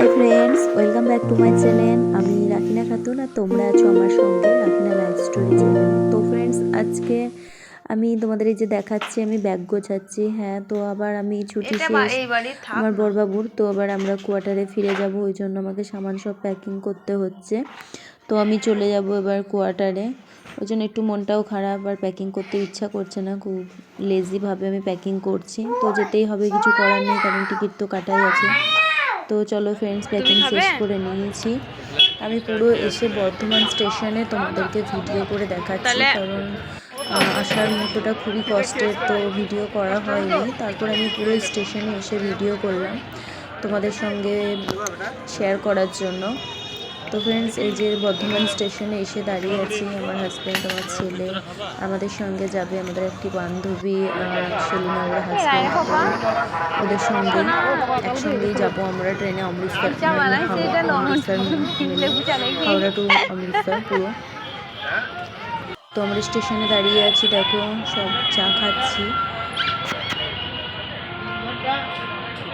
Hi friends welcome back to my channel আমি রাখিনা খাতুন আর তোমরা আছো আমার সঙ্গে রাখিনা লাইফ স্টোরি চ্যানেল তো ফ্রেন্ডস আজকে আমি তোমাদের এই যে দেখাচ্ছি আমি ব্যাগ গোছাচ্ছি। হ্যাঁ তো আবার আমি ছুটি শেষ। আমার বরবাবুর তো আবার আমরা কোয়ার্টারে ফিরে যাব ওই জন্য আমাকে সামান সব প্যাকিং করতে হচ্ছে। তো আমি চলে যাব এবার কোয়ার্টারে ওই জন্য একটু মনটাও খারাপ আর প্যাকিং করতে ইচ্ছা করছে না খুব লেজিভাবে আমি প্যাকিং করছি। তো যেতেই হবে কিছু করার নেই কারণ টিকিট তো কাটাই আছে। তো চলো ফ্রেন্ডস প্যাকিং শেষ করে নিয়েছি। আমি পুরো এসে বর্ধমান স্টেশনে তোমাদেরকে ভিডিও করে দেখাচ্ছি কারণ আসার মতোটা খুবই কষ্টের তো ভিডিও করা হয়নি। তারপর আমি পুরো স্টেশনে এসে ভিডিও করলাম তোমাদের সঙ্গে শেয়ার করার জন্য। তো ফ্রেন্ডস এই যে বর্ধমান স্টেশনে এসে দাঁড়িয়ে আছি আমার হাজব্যান্ড আমার ছেলে আমাদের সঙ্গে যাবে আমাদের একটি বান্ধবী সেলিনা ওর হাজব্যান্ড ওদের সঙ্গে একসঙ্গেই যাব আমরা ট্রেনে অমৃতসর। মানে হাওড়া- অমৃতসর মানে হাওড়া টু অমৃতসর পুরো। তো আমরা স্টেশনে দাঁড়িয়ে আছি দেখো সব চা খাচ্ছি।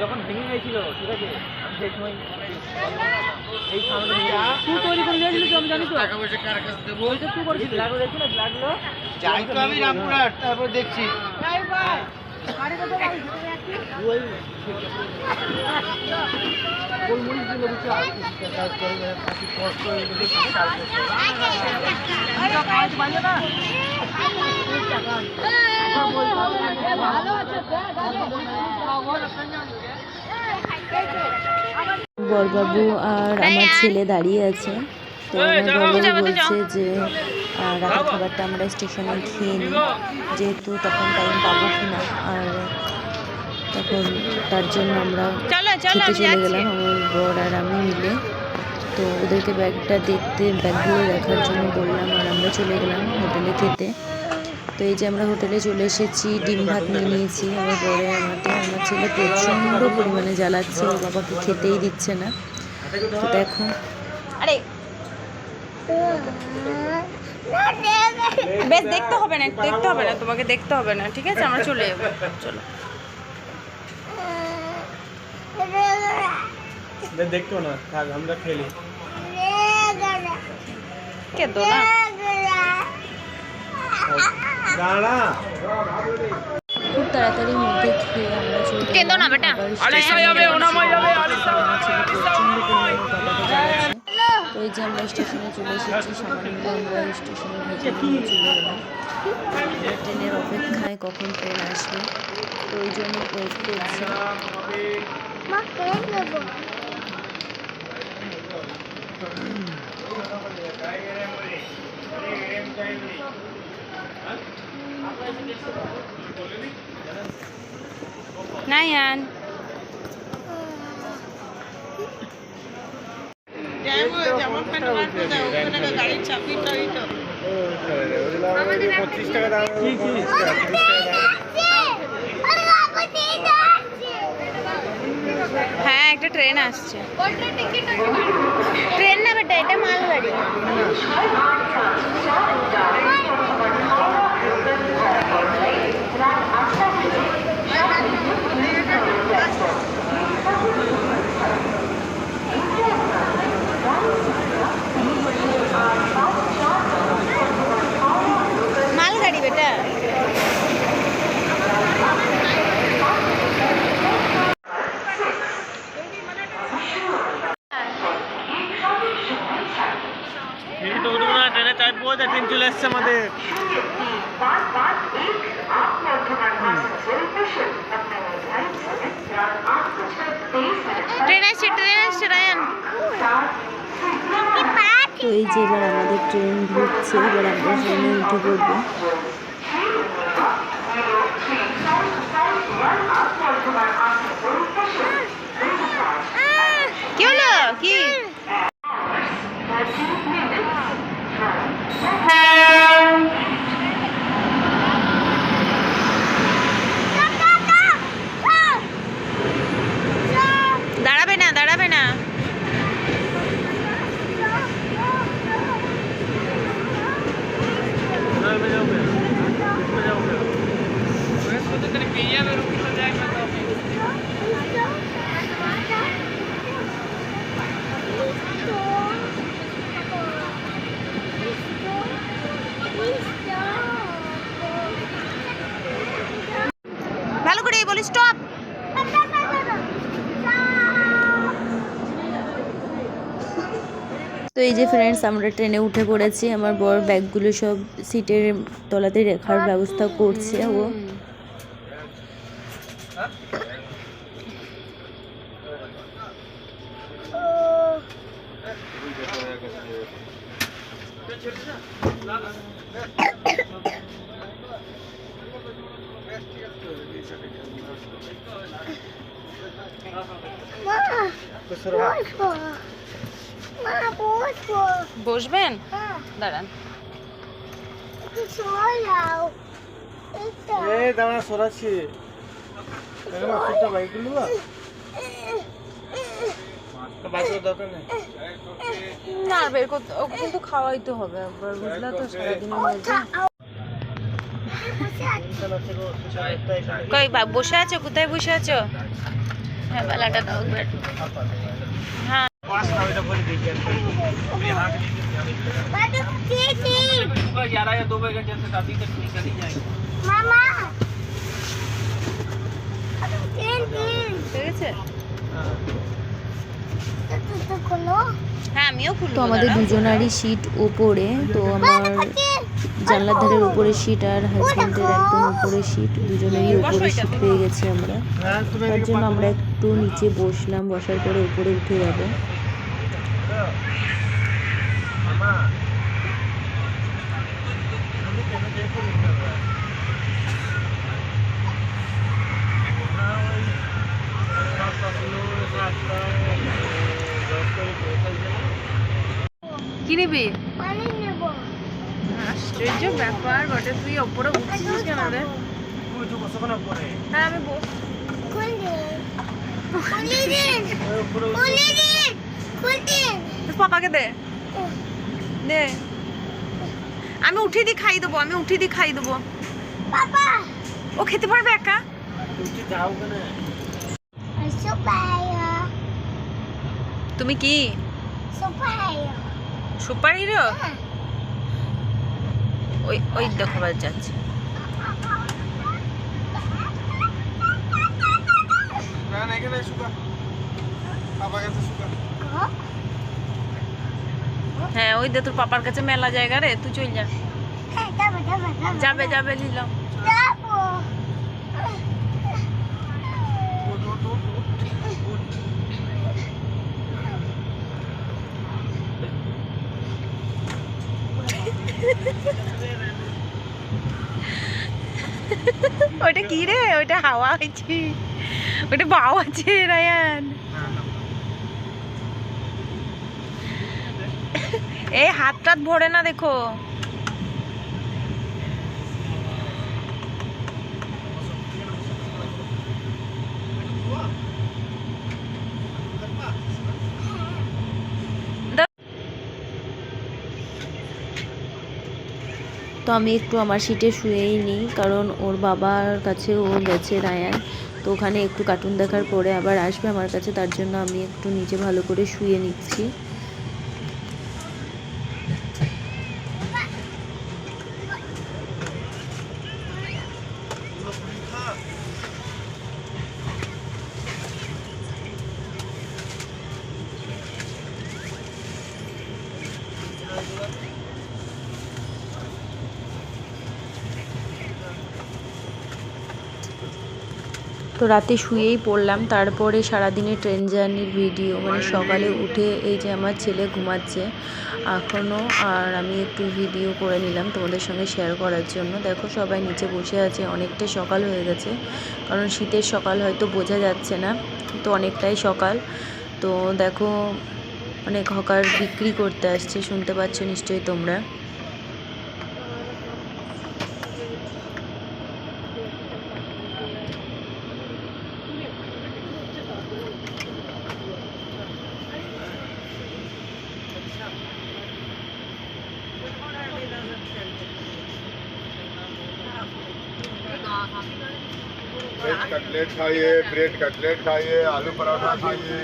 যখন ভেঙে গেছিল ঠিক আছে? আমি সেই সময় তুই তৈরি করে দিয়েছিলি আমি জানি তো। টাকা পয়সা কার কাছে দেবো? ওইটা তুই করেছিলি লাগল না লাগল। যাই তো আমি রামপুরহাট তারপর দেখছি। ওই গোলমরিচ বরবাবু আর আমার ছেলে দাঁড়িয়ে আছে। তো আমার বরবাবু বলছে যে রাতের খাবারটা আমরা স্টেশনে খেয়ে নিই। যেহেতু তখন টাইম পাবো কি না আর তখন তার জন্য আমরা খেতে চলে গেলাম আমার বর আর আমি মিলে। তো ওদেরকে ব্যাগটা দেখতে ব্যাগগুলো দেখার জন্য বললাম আর আমরা চলে গেলাম হোটেলে খেতে। তো এই যে আমরা হোটেলে চলে এসেছি ডিম ভাত নিয়ে নিয়েছি আমার বরে আমাদের আমার ছেলে প্রচণ্ড পরিমাণে জ্বালাচ্ছে ওর বাবাকে খেতেই দিচ্ছে না। তো দেখো। আরে। বেশ দেখতে হবে না দেখতে হবে না তোমাকে দেখতে হবে না ঠিক আছে? আমরা চলে যাব চলো। দেখতো না থাক আমরা খেলি। কে দাঁড়া খুব তাড়াতাড়ির মধ্যে খেয়ে আমরা চলে কেঁদো না বেটা। আবার স্টেশনে যাবে, যাবে। তো এই যে আমরা চলে এসেছি সামান্য আমরা স্টেশনের ভেতরে নিয়ে চলে গেলাম। ট্রেনের অপেক্ষায় কখন ট্রেন আসবে? তো ওই জন্য ওয়েট করছি। দাম হ্যাঁ একটা ট্রেন আসছে। ট্রেন না বেটা এটা মালগাড়ি বেটা এই তো উঠবো না ট্রেনে চাপবো যে ট্রেন চলে এসছে আমাদের। ট্রেন আসছে ট্রেন রায়ান। তো এই যে এবার আমাদের ট্রেন ঢুকছে এবার আমরা ট্রেনে উঠে পড়ব। কি হলো? কি ভালো করে বলি স্টপ তো এই যে ফ্রেন্ডস আমরা ট্রেনে উঠে পড়েছি, আমার বর ব্যাগগুলো সব সিটের তলাতে রেখার ব্যবস্থা করছে ও। বসবেন? দাঁড়ান। দাঁড়া সরাচ্ছি। বাইক করলি বা? বাইকের দরকার নেই। না বের করতে ওকে কিন্তু খাওয়াইতে হবে একবার বুঝলা তো সারাদিনের মধ্যে। কই বা বসে আছো? কোথায় বসে আছো? হ্যাঁ বেলাটা দাও হ্যাঁ।, হ্যাঁ তো আমাদের দুজনারই সিট ওপরে তো আমার জানলার ধারের উপরে সিট আর হাজবেন্ডের একদম উপরে সিট দুজনেরই উপরে সিট পেয়ে গেছি আমরা। তার জন্য আমরা একটু নিচে বসলাম, বসার পরে উপরে উঠে যাব। কি নিবি? আশ্চর্য ব্যাপার বটে তুই ওপরে উঠছিস কেন রে? হ্যাঁ আমি পাপাকে দে। দে। আমি উঠিয়ে দিয়ে খাই দেবো আমি উঠিয়ে দিয়ে খাই দেবো। ও খেতে পারবে একা? তুমি কি? সুপার হিরো ওই ওই দেখো যাচ্ছে। হ্যাঁ ওই দে তোর পাপার কাছে মেলা জায়গা রে তুই চল যা। যাবে যাবে নিলাম ওটা কি রে? ওটা হাওয়া হয়েছে ওটা বাও আছে রায়ান। এই হাত টাত ভরে না দেখো। তো আমি একটু আমার সিটে শুয়েই নিই, কারণ ওর বাবার কাছে ও গেছে রায়ান। তো ওখানে একটু কার্টুন দেখার পরে আবার আসবে আমার কাছে, তার জন্য আমি একটু নিচে ভালো করে শুয়ে নিচ্ছি। তো রাতে শুয়েই পড়লাম। তারপরে সারাদিনে ট্রেন জার্নির ভিডিও মানে সকালে উঠে এই যে আমার ছেলে ঘুমাচ্ছে এখনও আর আমি একটু ভিডিও করে নিলাম তোমাদের সঙ্গে শেয়ার করার জন্য। দেখো সবাই নিচে বসে আছে, অনেকটা সকাল হয়ে গেছে, কারণ শীতের সকাল হয়তো বোঝা যাচ্ছে না, তো অনেকটাই সকাল। তো দেখো, অনেক হকার বিক্রি করতে আসছে, শুনতে পাচ্ছ নিশ্চয়ই তোমরা। वेज कटलेट खाइए ब्रेड कटलेट खाइए आलू पराठा खाइए।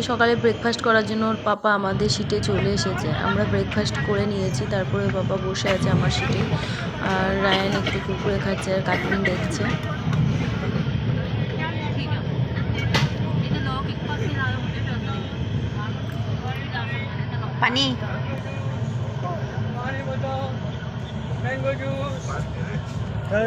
আজকে সকালে ব্রেকফাস্ট করার জন্য ওর পাপা আমাদের সিটে চলে এসেছে। আমরা ব্রেকফাস্ট করে নিয়েছি তারপরে পাপা বসে আছে আমার সিটে আর রায়ান একটু কুকুরে খাচ্ছে আর কার্টুন দেখছে। পানি। হ্যাঁ,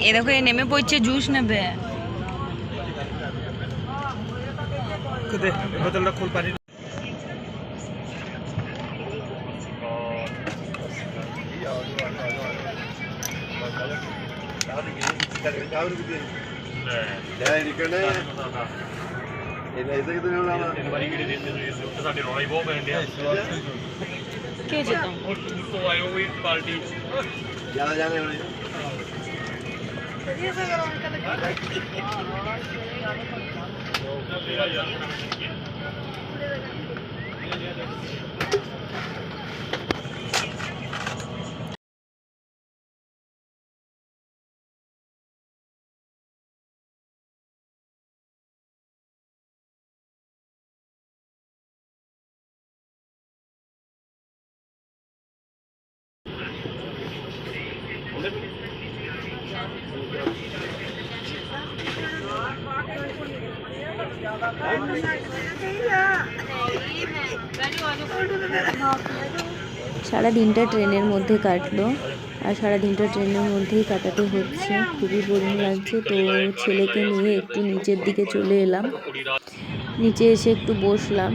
ये देखो ये नेमे पोचे जूस नेबे खुदे तो बोतल खोल पानी। हाँ। আমাদের দু বোতল দাও তো পানি দাঁড়াও দাঁড়াও দাঁড়াও এ- এ দেখো এ নেমে পড়ছে জুস নেবে দে বোতলটা খুল পানি কে যেত সারা দিনটা ট্রেনের মধ্যে কাটলো আর সারা দিনটা ট্রেনের মধ্যেই কাটাতে হচ্ছে। খুবই বোরিং লাগছে। তো ছেলেকে নিয়ে একটু নিচের দিকে চলে এলাম। নিচে এসে একটু বসলাম।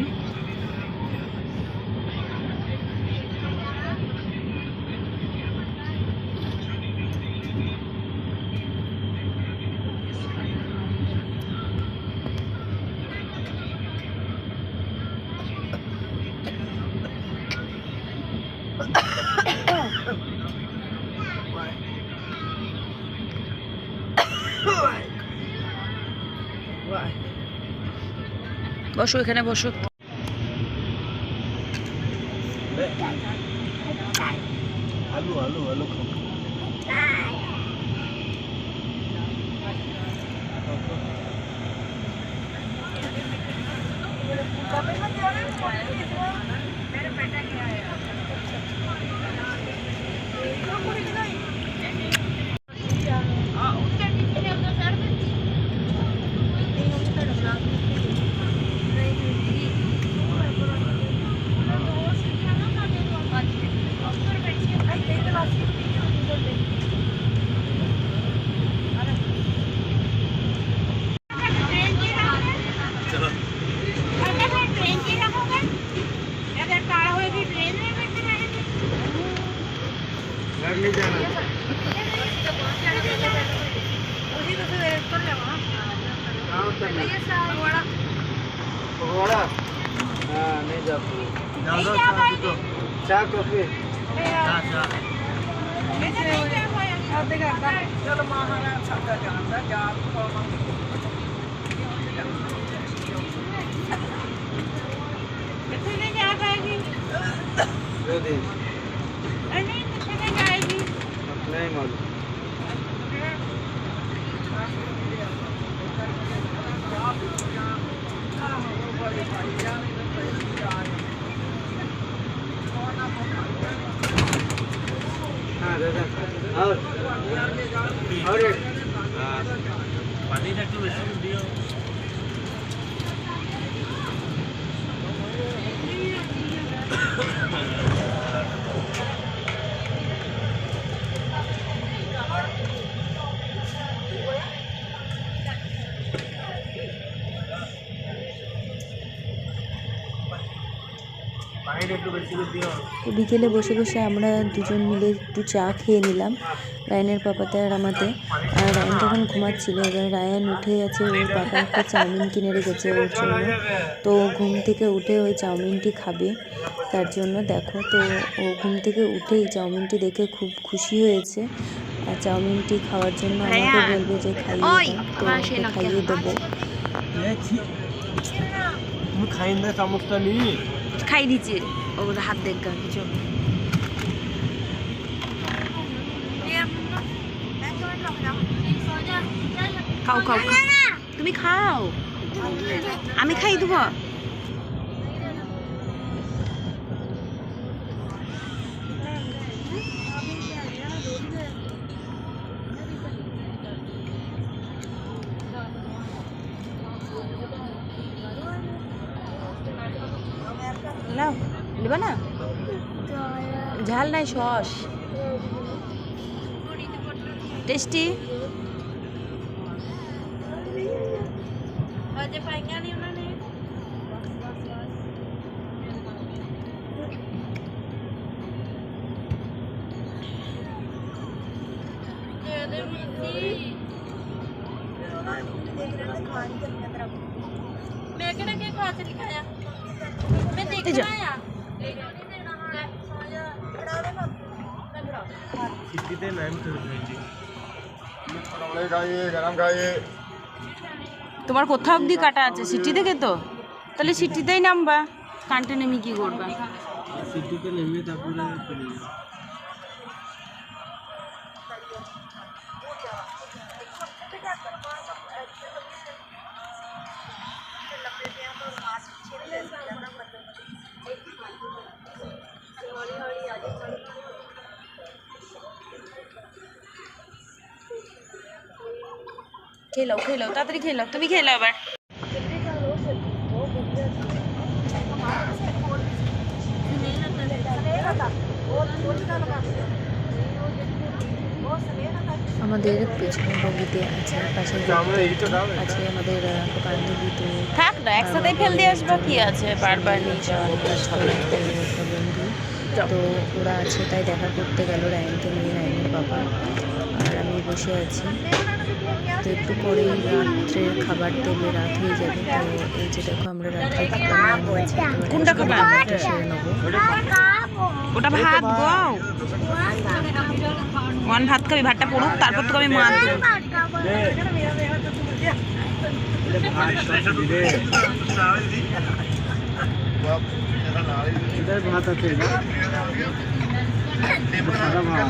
বসো এখানে বসো। আলু আলু আলু খাও घर नहीं जाना। कहाँ उतरना घोड़ा हाँ नहीं जा पाऊँ चाय कॉफ़ी? हाँ, चलो महाराज सबका जानता जा तो कितने जा पाएगी? नहीं मालूम। हाँ, और और हाँ। पानी जाके तो वैसे दियो। বিকেলে বসে বসে আমরা দুজন মিলে একটু চা খেয়ে নিলাম রায়নের পাপাতে আর আমাতে। আর রায়ন তখন ঘুমাচ্ছিল এবার রায়ান উঠে গেছে ওর পাপা একটা চাউমিন কিনে রেখেছে ওর জন্য। তো ঘুম থেকে উঠে ওই চাউমিনটি খাবে তার জন্য দেখো। তো ও ঘুম থেকে উঠেই চাউমিনটি দেখে খুব খুশি হয়েছে। আর চাউমিনটি খাওয়ার জন্য আমাকে বলবে যে খাইয়ে তো ওকে খাইয়ে দেবো। খাই না চামচটা নিয়ে? খাই দিচ্ছে। ওর হাত দেখ গা কিছু। খাও খাও। তুমি খাও। আমি খাই দেবো ঝাল নাই সস টেস্টি এই যা। সিটিতে নাম তো তোমার কোথাও অব্দি কাটা আছে? সিটি থেকে তো? তাহলে সিটিতেই নামবা। কান্টে নেমে কি করবা? সিটিতে নেমে তারপরে খেয়ে লাও খেয়ে লাও তাড়াতাড়ি খেয়ে লাও তুমি খেয়ে লাও এবার। আমাদের পেছনের বগিতে আছে খাবে আছে আমাদের বান্ধবী তো থাক না একসাথে ফেল দিয়ে আসবা কি আছে বারবার নিয়ে যাওয়া। একটা বন্ধু। তো ওরা আছে তাই দেখা করতে গেল রায়নকে নিয়ে রায়নের বাবা। আর আমি বসে আছি। তো একটু পরেই রাত্রের খাবার দেবে রাত হয়ে যাবে। তো এই যে দেখো আমরা রাত্রের খাবার নিয়ে নিয়েছি কোনটা খাবার? নেব। ওটা ভাত গো। ওয়ান ভাত খাবি ভাতটা পড়ুক তারপর তোকে আমি দেবো। ভাত আছে সাদা ভাত।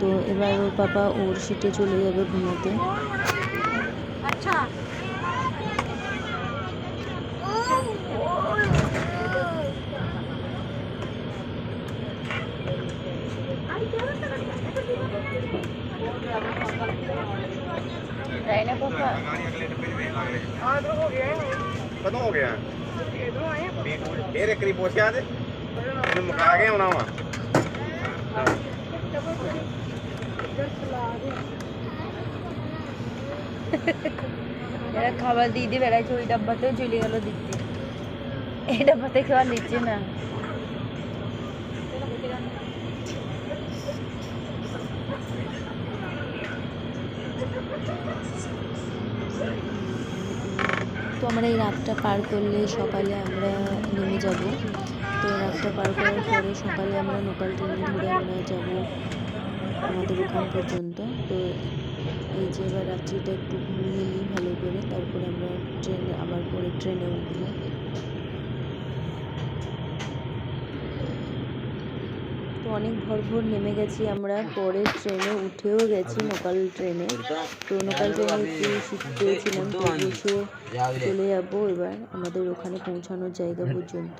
तो एबार पापा और सीटे चले जाए घुमाते करीब पहुँचा दे मुका के आना वा Thank you. এরা খাবার দিয়ে দিয়ে বেড়াইছে ওই ডাব্বাতেও চলে গেল দিতে। এই ডাব্বাতে খাবার নিচ্ছে না। তো আমরা এই রাতটা পার করলে সকালে আমরা নেমে যাব। তো রাতটা পার করার পরে সকালে আমরা লোকাল ট্রেন ধরে আমরা যাব। আমাদের ওখান পর্যন্ত তো এই যে এবার রাত্রিটা একটু ঘুমিয়ে নিই ভালো করে তারপরে আমরা ট্রেনে আবার পরে ট্রেনে উঠবো তো অনেক ভোর ভোর নেমে গেছি আমরা পরে ট্রেনে উঠেও গেছি লোকাল ট্রেনে তো লোকাল ট্রেনে একটু পেয়েছিলাম তো চলে যাব এবার আমাদের ওখানে পৌঁছানোর জায়গা পর্যন্ত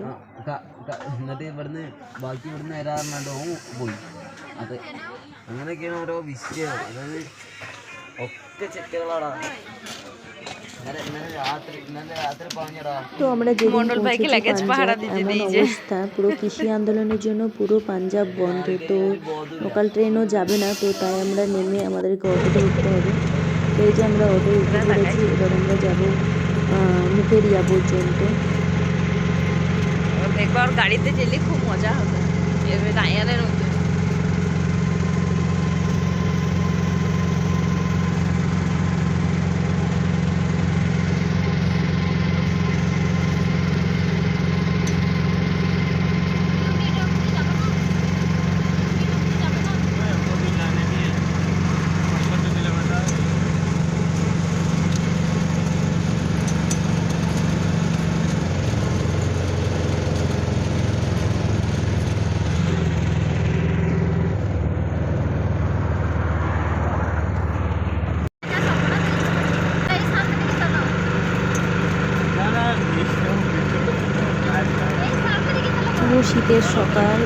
ക- എന്നിട്ട് ഇവിടുന്ന് ബാക്കി ഇവിടുന്ന് വരാറുണ്ടോ പോയി അത് അങ്ങനെയൊക്കെയാണ് ഓരോ വിഷയം അതായത് ഒക്കെ ചെറ്റുകളാടാ ഇന്നലെ ഇന്നലെ রাত্রি ഇന്നലെ রাত্রি പറഞ്ഞടാ তো আমরা যেদিন মণ্ডল ভাইকে পৌঁছেছি luggage পাহারা পাঞ্জাব, দিতে এমন দিয়েছে। অবস্থা পুরো কৃষি আন্দোলনের জন্য পুরো পাঞ্জাব বন্ধ তো লোকাল ট্রেনও যাবে না তো তাই আমরা নেমে আমাদেরকে অটোতে উঠতে হবে তো এই যে আমরা অটো উঠে পড়েছি এবার আমরা যাবো আহ, মুকেরিয়া পর্যন্ত একবার গাড়িতে গেলে খুব মজা হবে এবার রায়ানের মতো শীতের সকাল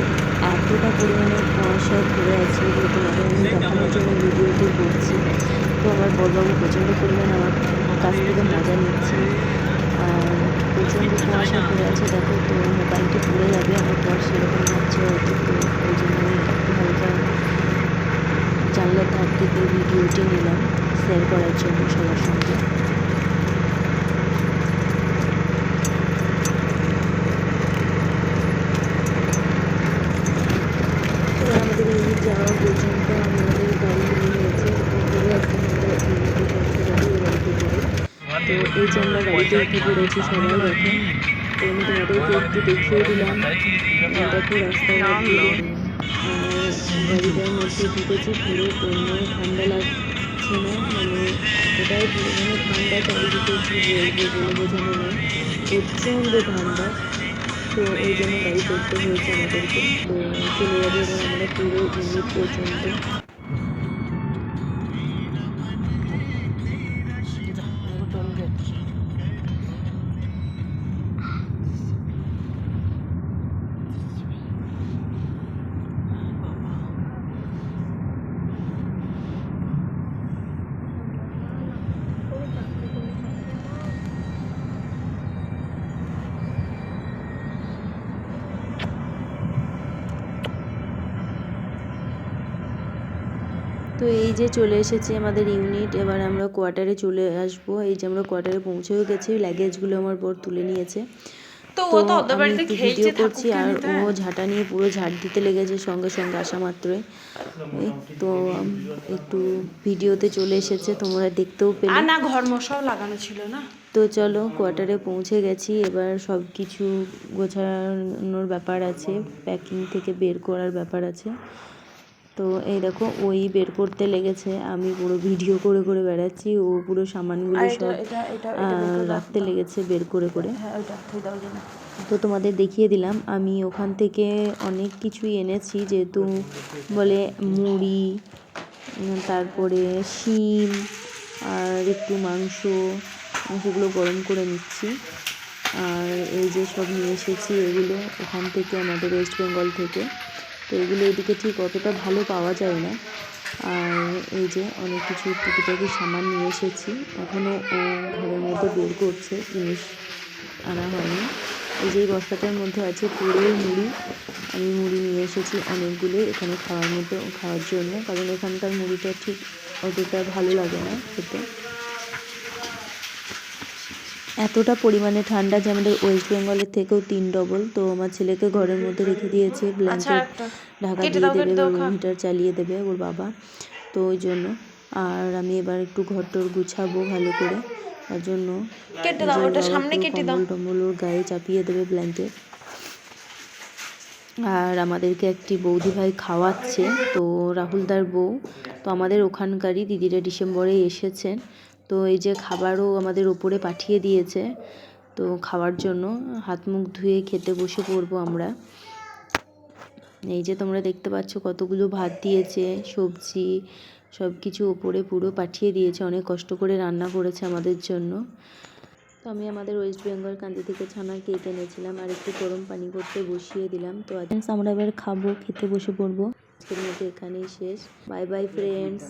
এতটা পরিমাণে কুয়াশায় ঘুরে আছে যে তোমাদের আমি দেখানোর জন্য ভিডিওটি করছি। তো আমার বড়বাবু প্রচণ্ড পরিমাণে আমার কাছ থেকে মজা নিচ্ছে। আর প্রচণ্ড কুয়াশা ঘুরে আছে, দেখো তো, মোবাইলটি পড়ে যাবে, আমার পর সেরকম হচ্ছে হয়তো তো ওই জন্য আমি একটু হালকা জানলার ধার থেকে ভিডিওটি নিলাম শেয়ার করার জন্য সবার সঙ্গে তো আমাদের ইউনিট যাওয়া পর্যন্ত আমাদের গাড়ি নিয়ে নিয়েছে তো এই যে আমরা গাড়িতে উঠে পড়েছি, সবাই দেখো। তো আমি তোমাদেরকে একটু দেখিয়ে দিলাম। দেখো রাস্তাঘাট দিয়ে গাড়িটার মধ্যে ঢুকেছি পুরো কোনো ঠান্ডা লাগছে না মানে এটাই পরিমাণে ঠান্ডা চারিদিকে কী বলব বলে বোঝানো নয় প্রচণ্ড ঠান্ডা। তো এই জন্য গাড়ি করতে হয়েছে আমাদেরকে। তো চলে যাব এবার আমরা পুরো ইউনিট পর্যন্ত তো এই যে চলে এসেছে আমাদের ইউনিট এবার আমরা কোয়ার্টারে চলে আসব। এই যে আমরা কোয়ার্টারে পৌঁছেও গেছি লাগেজগুলো আমার বর তুলে নিয়েছে। তো ও তো করছি আর ও ঝাঁটা নিয়ে পুরো ঝাড় দিতে লেগেছে সঙ্গে সঙ্গে আসা মাত্রই। তো একটু ভিডিওতে চলে এসেছে তোমরা দেখতেও পেলে। না ঘর মশাও লাগানো ছিল না? তো চলো কোয়ার্টারে পৌঁছে গেছি এবার সব কিছু গোছানোর ব্যাপার আছে প্যাকিং থেকে বের করার ব্যাপার আছে। তো এই দেখো ওই বের করতে লেগেছে। আমি পুরো ভিডিও করে করে বেড়াচ্ছি। ও পুরো সামানগুলো সব রাখতে লেগেছে বের করে করে। হ্যাঁ তো তোমাদের দেখিয়ে দিলাম। আমি ওখান থেকে অনেক কিছুই এনেছি যেহেতু বলে মুড়ি তারপরে শিম আর একটু মাংস সেগুলো গরম করে নিচ্ছি। আর এই যে সব নিয়ে এসেছি এগুলো ওখান থেকে আমাদের ওয়েস্ট বেঙ্গল থেকে। তো এগুলো এদিকে ঠিক অতটা ভালো পাওয়া যায় না। আর এই যে অনেক কিছু টুকিটাকি সামান নিয়ে এসেছি। এখনও ও ঘরের মধ্যে বের করছে জিনিস আনা হয়নি। এই যে বস্তাটার মধ্যে আছে পুরোই মুড়ি। আমি মুড়ি নিয়ে এসেছি অনেকগুলো এখানে খাওয়ার মতো, খাওয়ার জন্য। কারণ এখানকার মুড়িটা ঠিক অতটা ভালো লাগে না খেতে। এতটা পরিমাণে ঠান্ডা যে আমাদের ওয়েস্ট বেঙ্গলের থেকেও তিন ডবল তো আমার ছেলেকে ঘরের মধ্যে রেখে দিয়েছে আচ্ছা ব্ল্যাঙ্কেট ঢাকা দিয়ে দেবে হিটার চালিয়ে দেবে ওর বাবা তো ওই জন্য। আর আমি এবার একটু ঘর টর গুছাবো ভালো করে তার জন্য কেটে দাও ওটা সামনে কেটে দাও। টম্বল ওর গায়ে চাপিয়ে দেবে ব্ল্যাঙ্কেট আর আমাদেরকে একটি বৌদি ভাই খাওয়াচ্ছে তো রাহুলদার বউ তো আমাদের ওখানকারই দিদিরা ডিসেম্বরে এসেছেন তো এই যে খাবারও আমাদের ওপরে পাঠিয়ে দিয়েছে, তো খাওয়ার জন্য হাত মুখ ধুয়ে খেতে বসে পড়ব আমরা। এই যে তোমরা দেখতে পাচ্ছ কতগুলো ভাত দিয়েছে, সবজি সব কিছু ওপরে পুরো পাঠিয়ে দিয়েছে, অনেক কষ্ট করে রান্না করেছে আমাদের জন্য। তো আমি আমাদের ওয়েস্ট বেঙ্গল কান্দি থেকে ছানার কেক এনেছিলাম আর একটু গরম পানি করতে বসিয়ে দিলাম। তো আমরা এবার খাব, খেতে বসে পড়ব। আজকের মতো এখানেই শেষ। Bye bye friends